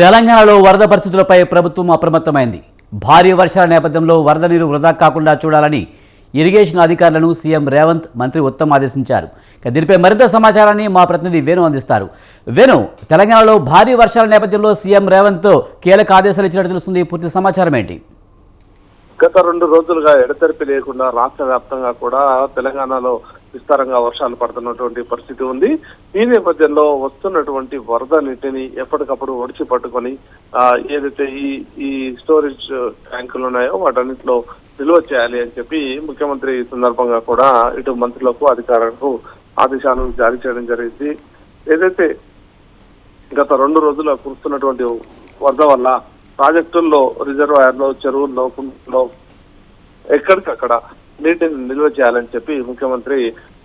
తెలంగాణలో వరద పరిస్థితులపై ప్రభుత్వం అప్రమత్తమైంది. భారీ వర్షాల నేపథ్యంలో వరద నీరు వృధా కాకుండా చూడాలని ఇరిగేషన్ అధికారులను సీఎం రేవంత్ మంత్రి ఉత్తమ్ ఆదేశించారు. దీనిపై మరింత సమాచారాన్ని మా ప్రతినిధి వేణు అందిస్తారు. వేణు తెలంగాణలో భారీ వర్షాల నేపథ్యంలో సీఎం రేవంత్ కీలక ఆదేశాలు ఇచ్చినట్టు తెలుస్తుంది. పూర్తి సమాచారం ఏంటి? గత రెండు రోజులుగా ఎడతెరిపి లేకుండా రాష్ట్ర వ్యాప్తంగా కూడా తెలంగాణలో విస్తారంగా వర్షాలు పడుతున్నటువంటి పరిస్థితి ఉంది. ఈ నేపథ్యంలో వస్తున్నటువంటి వరద నీటిని ఎప్పటికప్పుడు ఒడిచి పట్టుకొని ఆ, ఏదైతే ఈ ఈ స్టోరేజ్ ట్యాంకులు ఉన్నాయో వాటన్నిటిలో నిల్వ చేయాలి అని చెప్పి ముఖ్యమంత్రి ఈ సందర్భంగా కూడా ఇటు మంత్రులకు అధికారులకు ఆదేశాలు జారీ చేయడం జరిగింది. ఏదైతే గత రెండు రోజులు కురుస్తున్నటువంటి వరద వల్ల ప్రాజెక్టుల్లో రిజర్వాయర్లో చెరువుల్లో కుంటలో ఎక్కడికక్కడ నీటిని నిల్వ చేయాలని చెప్పి ముఖ్యమంత్రి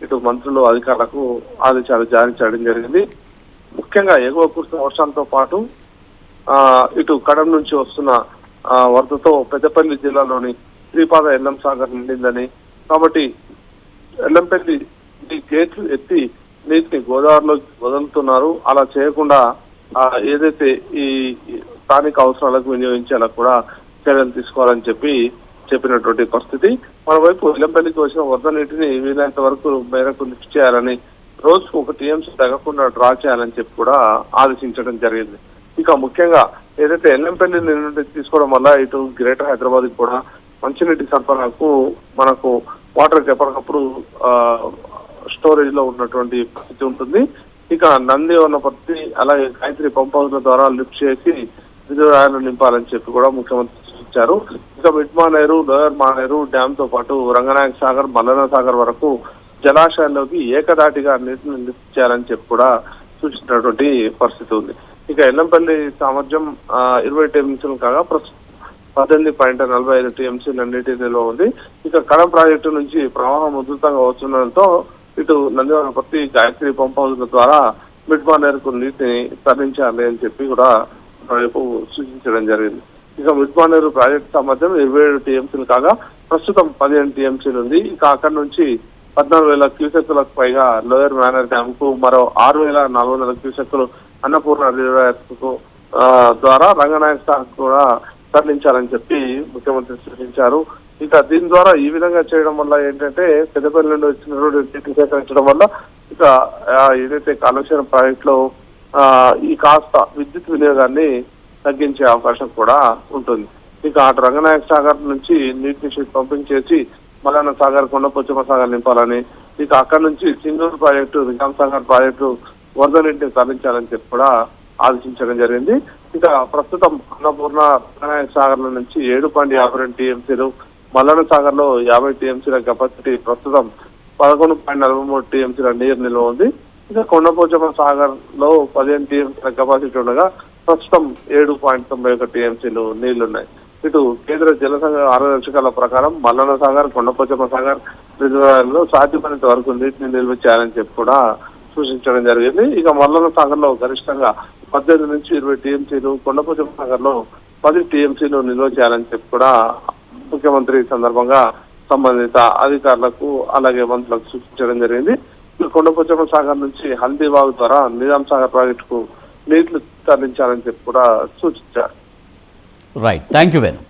ఇటు మంత్రులు అధికారులకు ఆదేశాలు జారీ చేయడం జరిగింది. ముఖ్యంగా ఎగువ కురుస్తున్న వర్షంతో పాటు ఆ ఇటు కడం నుంచి వస్తున్న ఆ, వరదతో పెద్దపల్లి జిల్లాలోని శ్రీపాద ఎల్లం సాగర్ నిండిందని కాబట్టి ఎల్లంపల్లి గేట్లు ఎత్తి నీటిని గోదావరిలో వదులుతున్నారు. అలా చేయకుండా ఆ, ఏదైతే ఈ స్థానిక అవసరాలకు వినియోగించేలా కూడా చర్యలు తీసుకోవాలని చెప్పి చెప్పినటువంటి పరిస్థితి. మరోవైపు ఎల్లంపల్లికి వచ్చిన వరద నీటిని వీలైనంత వరకు మేరకు లిఫ్ట్ చేయాలని రోజుకు ఒక టీఎంసీ తగ్గకుండా డ్రా చేయాలని చెప్పి కూడా ఆదేశించడం జరిగింది. ఇక ముఖ్యంగా ఏదైతే ఎల్లంపల్లి నుండి తీసుకోవడం వల్ల ఇటు గ్రేటర్ హైదరాబాద్ కూడా మంచినీటి సరఫరాకు మనకు వాటర్ ఎప్పటికప్పుడు స్టోరేజ్లో ఉన్నటువంటి పరిస్థితి ఉంటుంది. ఇక నంది ఉన్న పరిస్థితి అలాగే గాయత్రి పంప్ ద్వారా లిఫ్ట్ చేసి రిజర్వాయర్లు నింపాలని చెప్పి కూడా ముఖ్యమంత్రి ఇచ్చారు ఇక మిడ్ మానేరు లోయర్ మానేరు డ్యామ్తో పాటు రంగనాయక సాగర్ మల్లన సాగర్ వరకు జలాశయాల్లోకి ఏకదాటిగా నీటిని లిఫ్ట్ చెప్పి కూడా సూచించినటువంటి పరిస్థితి ఉంది. ఇక ఎల్లంపల్లి సామర్థ్యం ఇరవై టీఎంసీలు కాగా ప్రస్తుతం పద్దెనిమిది పాయింట్ నలభై ఐదు టీఎంసీలు నీటి నిల్వ ఉంది. ఇక కడం ప్రాజెక్టు నుంచి ప్రవాహం ఉధృతంగా వస్తుండడంతో ఇటు నందివనపర్తి గాయత్రి పంప్ హౌస్ల ద్వారా మిడ్మానేరుకు నీటిని తరలించాలి అని చెప్పి కూడా రేపు సూచించడం జరిగింది. ఇక ఉస్మానగర్ ప్రాజెక్ట్ ప్రాజెక్టు సామర్థ్యం ఇరవై ఏడు టీఎంసీలు కాగా ప్రస్తుతం పదిహేను టీఎంసీలు ఉంది. ఇక అక్కడి నుంచి పద్నాలుగు వేల క్యూసెక్కులకు పైగా లోయర్ మేనర్ డ్యామ్కు మరో ఆరు వేల నాలుగు వందల క్యూసెక్కులు అన్నపూర్ణ రిజర్వాయర్స్ ద్వారా రంగనాయక కూడా తరలించాలని చెప్పి ముఖ్యమంత్రి సూచించారు. ఇక దీని ద్వారా ఈ విధంగా చేయడం వల్ల ఏంటంటే పెద్దపల్లి నుండి వచ్చినటువంటి నీటిని సేకరించడం వల్ల ఇక ఏదైతే కాళేశ్వరం ప్రాజెక్ట్లో ఆ, ఈ కాస్త విద్యుత్ వినియోగాన్ని తగ్గించే అవకాశం కూడా ఉంటుంది. ఇక అటు రంగనాయక సాగర్ నుంచి నీటిని పంపింగ్ చేసి మలన సాగర్ కొండపోచమ్మ సాగర్ నింపాలని ఇక అక్కడి నుంచి సింగూరు ప్రాజెక్టు నిజాం సాగర్ ప్రాజెక్టు వరద నీటిని తరలించాలని చెప్పి కూడా ఆలోచించడం జరిగింది. ఇక ప్రస్తుతం అన్నపూర్ణ రంగనాయక సాగర్ నుంచి ఏడు పాయింట్ యాభై రెండు టీఎంసీలు మల్లన సాగర్లో యాభై టీఎంసీల కెపాసిటీ ప్రస్తుతం పదకొండు పాయింట్ నలభై మూడు టీఎంసీల నీరు నిల్వ ఉంది. ఇక కొండపోచమ్మ సాగర్లో పదిహేను టీఎంసీల కెపాసిటీ ఉండగా ప్రస్తుతం ఏడు పాయింట్ తొంభై ఒక టీఎంసీలు నీళ్ళున్నాయి. ఇటు కేంద్ర జల సంఘ ప్రకారం మల్లన సాగర్ కొండపోచమ్మ సాగర్ రిజర్వాయర్లో సాధ్యమైనంత వరకు నీటిని నిల్వ చేయాలని చెప్పి కూడా సూచించడం జరిగింది. ఇక మల్లన సాగర్లో గరిష్టంగా పద్దెనిమిది నుంచి ఇరవై టీఎంసీలు కొండపోచమ్మ సాగర్లో పది టీఎంసీలు నిల్వ చేయాలని చెప్పి కూడా ముఖ్యమంత్రి సందర్భంగా సంబంధిత అధికారులకు అలాగే మంత్రులకు సూచించడం జరిగింది. ఈ కొండపోచమ్మ సాగర్ నుంచి హల్దీబాగ్ ద్వారా నిజాం సాగర్ ప్రాజెక్టుకు నీళ్ళు తరలించాలని చెప్పి కూడా సూచించారు. Right thank you Venu